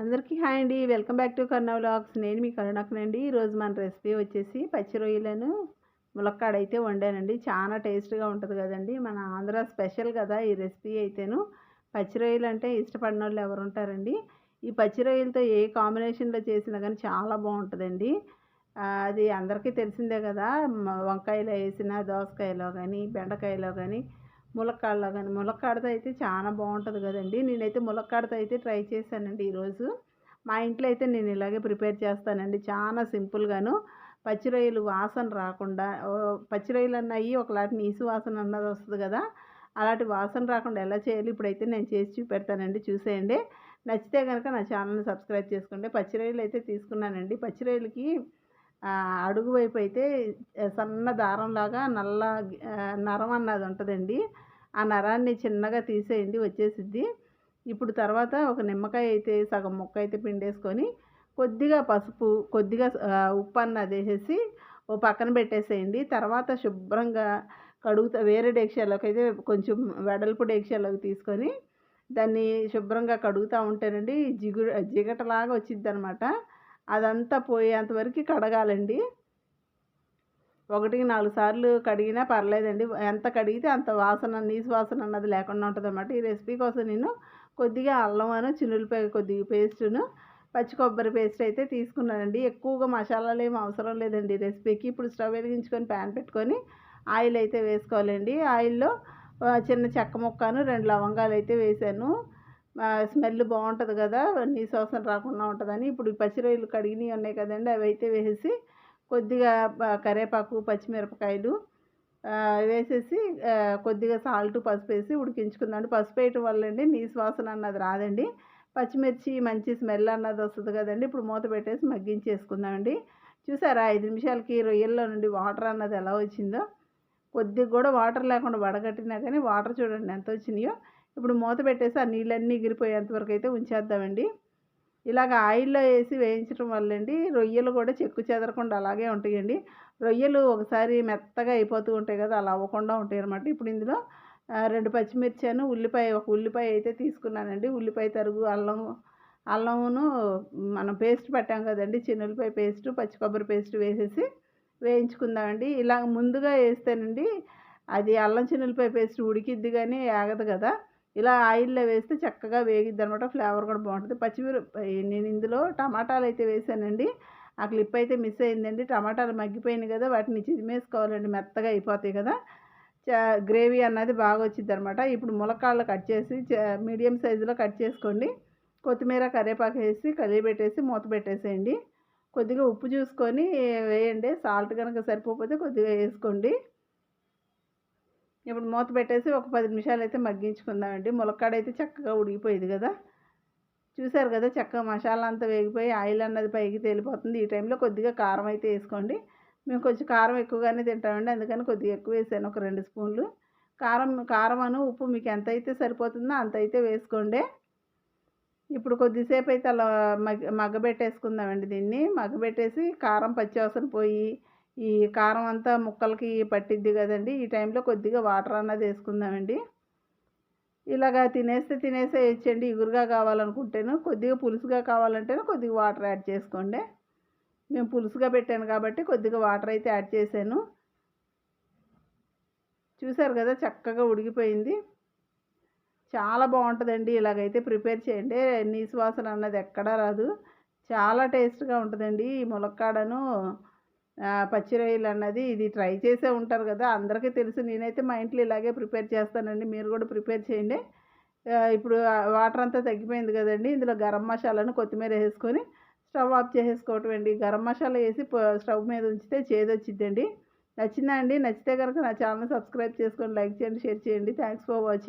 అందరికీ హాయ్ అండి. Welcome back to Karuna vlogs. నేను మీ కరుణకునండి ఈరోజు మన రెసిపీ వచ్చేసి పచ్చి రొయ్యలను ములక్కాడ అయితే వండానండి. చాలా టేస్ట్గా ఉంటుంది కదండి. మన ఆంధ్ర స్పెషల్ కదా ఈ రెసిపీ అయితేను. పచ్చి రొయ్యలు అంటే ఇష్టపడిన వాళ్ళు ఎవరు ఉంటారండి? ఈ పచ్చి రొయ్యలతో ఏ కాంబినేషన్లో చేసినా కానీ చాలా బాగుంటుందండి. అది అందరికీ తెలిసిందే కదా. వంకాయలో వేసిన దోసకాయలో కానీ బెండకాయలో కానీ ములక్కాడలో కానీ ములక్కాడతో అయితే చాలా బాగుంటుంది కదండి. నేనైతే ములక్కాడతో అయితే ట్రై చేశానండి ఈరోజు. మా ఇంట్లో అయితే నేను ఇలాగే ప్రిపేర్ చేస్తానండి. చాలా సింపుల్గాను. పచ్చి రొయ్యలు వాసన రాకుండా ఓ, పచ్చి రొయ్యలు అన్నాయి ఒకలాంటి నీసు వాసన అన్నది వస్తుంది కదా. అలాంటి వాసన రాకుండా ఎలా చేయాలి ఇప్పుడైతే నేను చేసి చూపెడతానండి. చూసేయండి. నచ్చితే కనుక నా ఛానల్ని సబ్స్క్రైబ్ చేసుకోండి. పచ్చి రొయ్యలు అయితే తీసుకున్నానండి. పచ్చిరొయ్యలకి అడుగు వైపు అయితే సన్న దారంలాగా నల్ల నరం అన్నది ఉంటుందండి. ఆ నరాన్ని చిన్నగా తీసేయండి వచ్చేసిద్ది. ఇప్పుడు తర్వాత ఒక నిమ్మకాయ అయితే సగం ముక్క అయితే పిండేసుకొని కొద్దిగా పసుపు కొద్దిగా ఉప్పు అన్నది వేసేసి ఓ పక్కన పెట్టేసేయండి. తర్వాత శుభ్రంగా కడుగుతా వేరే డేక్షాలోకి అయితే కొంచెం వెడల్పు డేక్షాలోకి తీసుకొని దాన్ని శుభ్రంగా కడుగుతూ ఉంటేనండి జిగు జిగటలాగా వచ్చిద్ది అనమాట అదంతా పోయేంతవరకు కడగాలండి. ఒకటికి నాలుగు సార్లు కడిగినా పర్లేదండి. ఎంత కడిగితే అంత వాసన నీసు వాసన అన్నది లేకుండా ఉంటుంది అన్నమాట ఈ రెసిపీ కోసం నేను కొద్దిగా అల్లం చిన్నులపై కొద్దిగా పేస్టును పచ్చి కొబ్బరి పేస్ట్ అయితే తీసుకున్నానండి. ఎక్కువగా మసాలాలు ఏమి అవసరం లేదండి రెసిపీకి. ఇప్పుడు స్టవ్ వెలిగించుకొని ప్యాన్ పెట్టుకొని ఆయిల్ అయితే వేసుకోవాలండి. ఆయిల్లో చిన్న చెక్క ముక్కను రెండు లవంగాలు అయితే వేసాను. స్మెల్ బాగుంటుంది కదా నీ వాసన రాకుండా ఉంటుందని. ఇప్పుడు ఈ పచ్చి రొయ్యలు కడిగినవి ఉన్నాయి కదండి అవి అయితే వేసేసి కొద్దిగా కరేపాకు కరివేపాకు పచ్చిమిరపకాయలు వేసేసి కొద్దిగా సాల్ట్ పసుపు వేసి ఉడికించుకుందండి పసుపు వేయటం వల్ల అండి నీసు వాసన అన్నది రాదండి. పచ్చిమిర్చి మంచి స్మెల్ అన్నది వస్తుంది కదండి. ఇప్పుడు మూత పెట్టేసి మగ్గించేసుకుందామండి చూసారా ఐదు నిమిషాలకి రొయ్యల్లో నుండి వాటర్ అన్నది ఎలా వచ్చిందో. కొద్దిగా కూడా వాటర్ లేకుండా వడగట్టినా కానీ వాటర్ చూడండి ఎంత వచ్చినాయో. ఇప్పుడు మూత పెట్టేసి ఆ నీళ్ళన్నీ ఎగిరిపోయేంత వరకు అయితే ఉంచేద్దామండి. ఇలాగ ఆయిల్లో వేసి వేయించడం వల్లండి. రొయ్యలు కూడా చెక్కు చెదరకుండా అలాగే ఉంటాయండి. రొయ్యలు ఒకసారి మెత్తగా అయిపోతూ ఉంటాయి కదా అలా అవ్వకుండా ఉంటాయి అనమాట ఇప్పుడు ఇందులో రెండు పచ్చిమిర్చాను ఉల్లిపాయ ఒక ఉల్లిపాయ అయితే తీసుకున్నానండి. ఉల్లిపాయ తరుగు అల్లం అల్లమును మనం పేస్ట్ పెట్టాం కదండి. చిన్న ఉల్లిపాయ పేస్ట్ పచ్చి కొబ్బరి పేస్ట్ వేసేసి వేయించుకుందామండి. ఇలా ముందుగా వేస్తేనండి అది అల్లం చిన్నులపాయ పేస్ట్ ఉడికిద్ది కానీ ఆగదు కదా. ఇలా ఆయిల్లో వేస్తే చక్కగా వేగిద్ది అనమాట ఫ్లేవర్ కూడా బాగుంటుంది. పచ్చిమిర నేను ఇందులో టమాటాలు అయితే వేసానండి. ఆ క్లిప్ అయితే మిస్ అయిందండి. టమాటాలు మగ్గిపోయినాయి కదా వాటిని చిదిమేసుకోవాలండి మెత్తగా అయిపోతాయి కదా. చా- గ్రేవీ అన్నది బాగా వచ్చింది అనమాట ఇప్పుడు ములక్కాళ్ళు కట్ చేసి మీడియం సైజులో కట్ చేసుకోండి. కొత్తిమీర కరివేపాకు వేసి కలిగి పెట్టేసి మూత పెట్టేసేయండి. కొద్దిగా ఉప్పు చూసుకొని వేయండి. సాల్ట్ కనుక సరిపోతే కొద్దిగా వేసుకోండి. ఇప్పుడు మూత పెట్టేసి ఒక పది నిమిషాలు అయితే మగ్గించుకుందామండి. ములక్కాడ అయితే చక్కగా ఉడికిపోయింది కదా. చూసారు కదా చక్కగా మసాలా అంతా వేగిపోయి ఆయిల్ అన్నది పైకి తేలిపోతుంది. ఈ టైంలో కొద్దిగా కారం అయితే వేసుకోండి. మేము కొంచెం కారం ఎక్కువగానే తింటామండి. అందుకని కొద్దిగా ఎక్కువ వేసాను. ఒక రెండు స్పూన్లు. కారం కారం అను ఉప్పు మీకు ఎంత అయితే సరిపోతుందో అంత అయితే వేసుకోండి. ఇప్పుడు కొద్దిసేపు అయితే అలా మగ్గ మగ్గబెట్టేసుకుందామండి దీన్ని. మగ్గబెట్టేసి కారం పచ్చివాసన పోయి ఈ కారం అంతా ముక్కలకి పట్టిద్ది కదండి. ఈ టైంలో కొద్దిగా వాటర్ అన్నది వేసుకుందామండి. ఇలాగా తినేస్తే తినేసే వేయండి ఇగురుగా కావాలనుకుంటేను కొద్దిగా పులుసుగా కావాలంటేనే కొద్దిగా వాటర్ యాడ్ చేసుకోండి. మేము పులుసుగా పెట్టాను కాబట్టి కొద్దిగా వాటర్ అయితే యాడ్ చేశాను. చూసారు కదా చక్కగా ఉడికిపోయింది. చాలా బాగుంటుందండి. ఇలాగైతే ప్రిపేర్ చేయండి. నీసు వాసన అన్నది ఎక్కడా రాదు. చాలా టేస్ట్గా ఉంటుందండి ఈ ములక్కాడను. పచ్చి రొయ్యలు అన్నది ఇది ట్రై చేసే ఉంటారు కదా అందరికీ తెలుసు. నేనైతే మా ఇంట్లో ఇలాగే ప్రిపేర్ చేస్తానండి. మీరు కూడా ప్రిపేర్ చేయండి. ఇప్పుడు వాటర్ అంతా తగ్గిపోయింది కదండి. ఇందులో గరం మసాలాను కొత్తిమీర వేసుకొని స్టవ్ ఆఫ్ చేసేసుకోవటం అండి. గరం మసాలా వేసి స్టవ్ మీద ఉంచితే చేదొచ్చిద్దండి నచ్చిందా అండి? నచ్చితే కనుక నా ఛానల్ సబ్స్క్రైబ్ చేసుకొని లైక్ చేయండి షేర్ చేయండి. Thanks for watching.